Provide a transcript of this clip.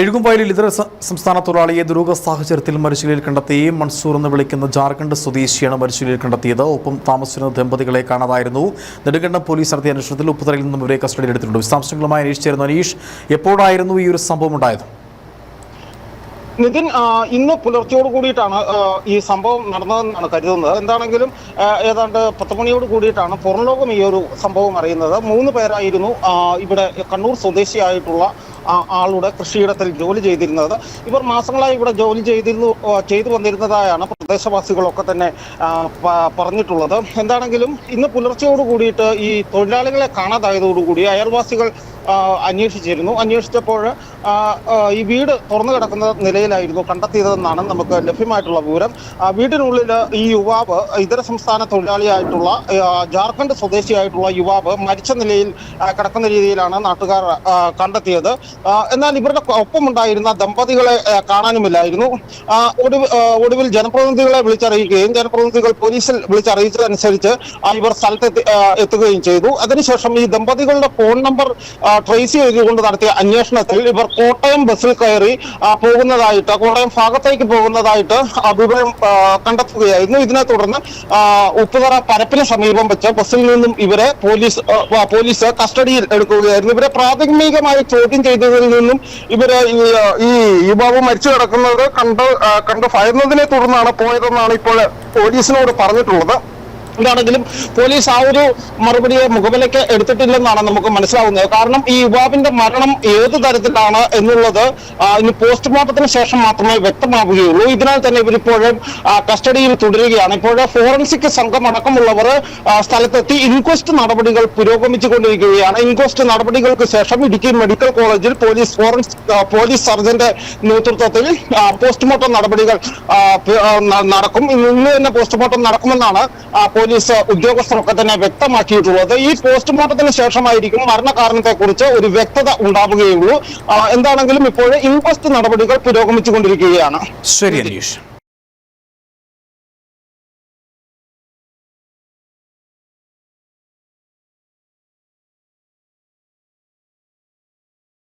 എഴുകുംവയലിൽ ഇതര സംസ്ഥാന തൊഴിലാളിയെ ദുരൂഹ സാഹചര്യത്തിൽ മരിച്ചുകയിൽ കണ്ടെത്തി മൺസൂർ എന്ന് വിളിക്കുന്ന ജാർഖണ്ഡ് സ്വദേശിയാണ് മരിച്ചുകയിൽ കണ്ടെത്തിയത്. ഒപ്പം താമസിച്ചിരുന്ന ദമ്പതികളെ കാണാതായിരുന്നു. നെടുങ്കണ്ടം പോലീസ് നടത്തിയ അന്വേഷണത്തിൽ ഉപ്പുതറയിൽ നിന്നും ഇവരെ കസ്റ്റഡിയിൽ എടുത്തിട്ടുണ്ട്. വിശദാംശങ്ങളുമായി അന്വേഷിച്ചിരുന്നു അനീഷ് എപ്പോഴായിരുന്നു ഈ ഒരു സംഭവം ഉണ്ടായത്? നിതിൻ ഇന്ന് പുലർച്ചയോട് കൂടിയിട്ടാണ് ഈ സംഭവം നടന്നതെന്നാണ് കരുതുന്നത്. എന്താണെങ്കിലും ഏതാണ്ട് പത്ത് മണിയോട് കൂടിയിട്ടാണ് പുറംലോകം ഈ ഒരു സംഭവം അറിയുന്നത്. മൂന്ന് പേരായിരുന്നു ഇവിടെ കണ്ണൂർ സ്വദേശിയായിട്ടുള്ള ആളുടെ കൃഷിയിടത്തിൽ ജോലി ചെയ്തിരുന്നത്. ഇവർ മാസങ്ങളായി ഇവിടെ ജോലി ചെയ്തിരുന്നു ചെയ്തു വന്നിരുന്നതായാണ് പ്രദേശവാസികളൊക്കെ തന്നെ പറഞ്ഞിട്ടുള്ളത്. എന്താണെങ്കിലും ഇന്ന് പുലർച്ചയോട് കൂടിയിട്ട് ഈ തൊഴിലാളികളെ കാണാതായതോടുകൂടി അയൽവാസികൾ അന്വേഷിച്ചിരുന്നു. അന്വേഷിച്ചപ്പോൾ ഈ വീട് തുറന്നു കിടക്കുന്ന നിലയിലായിരുന്നു കണ്ടെത്തിയതെന്നാണ് നമുക്ക് ലഭ്യമായിട്ടുള്ള വിവരം. വീടിനുള്ളിൽ ഈ യുവാവ് ഇതര സംസ്ഥാന തൊഴിലാളിയായിട്ടുള്ള ജാർഖണ്ഡ് സ്വദേശിയായിട്ടുള്ള യുവാവ് മരിച്ച നിലയിൽ കിടക്കുന്ന രീതിയിലാണ് നാട്ടുകാർ കണ്ടെത്തിയത്. എന്നാൽ ഇവരുടെ ഒപ്പമുണ്ടായിരുന്ന ദമ്പതികളെ കാണാനുമില്ലായിരുന്നു. ഒടുവിൽ ജനപ്രതിനിധി ജനപ്രതിനിധികളെ വിളിച്ചറിയിക്കുകയും ജനപ്രതിനിധികൾ പോലീസിൽ വിളിച്ചറിയിച്ചതനുസരിച്ച് ഇവർ സ്ഥലത്ത് എത്തുകയും ചെയ്തു. അതിനുശേഷം ഈ ദമ്പതികളുടെ ഫോൺ നമ്പർ ട്രേസ് ചെയ്തുകൊണ്ട് നടത്തിയ അന്വേഷണത്തിൽ ഇവർ കോട്ടയം ബസ്സിൽ കയറി പോകുന്നതായിട്ട് കോട്ടയം ഭാഗത്തേക്ക് പോകുന്നതായിട്ട് വിവരം കണ്ടെത്തുകയായിരുന്നു. ഇതിനെ തുടർന്ന് ഉപ്പുതറ പരപ്പിന് സമീപം വെച്ച് ബസ്സിൽ നിന്നും ഇവരെ പോലീസ് പോലീസ് കസ്റ്റഡിയിൽ എടുക്കുകയായിരുന്നു. ഇവരെ പ്രാഥമികമായി ചോദ്യം ചെയ്തതിൽ നിന്നും ഇവരെ ഈ, യുവാവ് മരിച്ചു കിടക്കുന്നത് കണ്ട് കണ്ട് ഭയന്നതിനെ തുടർന്നാണ് പോയതെന്നാണ് ഇപ്പോൾ പോലീസിനോട് പറഞ്ഞിട്ടുള്ളത്. എന്താണെങ്കിലും പോലീസ് ആ ഒരു മറുപടിയെ മുഖവിലയ്ക്ക് എടുത്തിട്ടില്ലെന്നാണ് നമുക്ക് മനസ്സിലാവുന്നത്. കാരണം ഈ യുവാവിന്റെ മരണം ഏത് തരത്തിലാണ് എന്നുള്ളത് ഇനി പോസ്റ്റ്മോർട്ടത്തിന് ശേഷം മാത്രമേ വ്യക്തമാവുകയുള്ളൂ. ഇതിനാൽ തന്നെ ഇവരിപ്പോഴും കസ്റ്റഡിയിൽ തുടരുകയാണ്. ഇപ്പോൾ ഫോറൻസിക് സംഘം അടക്കമുള്ളവർ സ്ഥലത്തെത്തി ഇൻക്വസ്റ്റ് നടപടികൾ പുരോഗമിച്ചുകൊണ്ടിരിക്കുകയാണ്. ഇൻക്വസ്റ്റ് നടപടികൾക്ക് ശേഷം ഇടുക്കി മെഡിക്കൽ കോളേജിൽ പോലീസ് ഫോറൻസിക് പോലീസ് സർജന്റെ നേതൃത്വത്തിൽ പോസ്റ്റ്മോർട്ടം നടപടികൾ നടക്കും. ഇന്ന് തന്നെ പോസ്റ്റ്മോർട്ടം നടക്കുമെന്നാണ് പോലീസ് ഉദ്യോഗസ്ഥരൊക്കെ തന്നെ വ്യക്തമാക്കിയിട്ടുള്ളത്. ഈ പോസ്റ്റ്മോർട്ടത്തിന് ശേഷമായിരിക്കും മരണകാരണത്തെ കുറിച്ച് ഒരു വ്യക്തത ഉണ്ടാവുകയുള്ളൂ. എന്താണെങ്കിലും ഇപ്പോൾ ഇൻക്വസ്റ്റ് നടപടികൾ പുരോഗമിച്ചുകൊണ്ടിരിക്കുകയാണ്. ശരി അനീഷ്.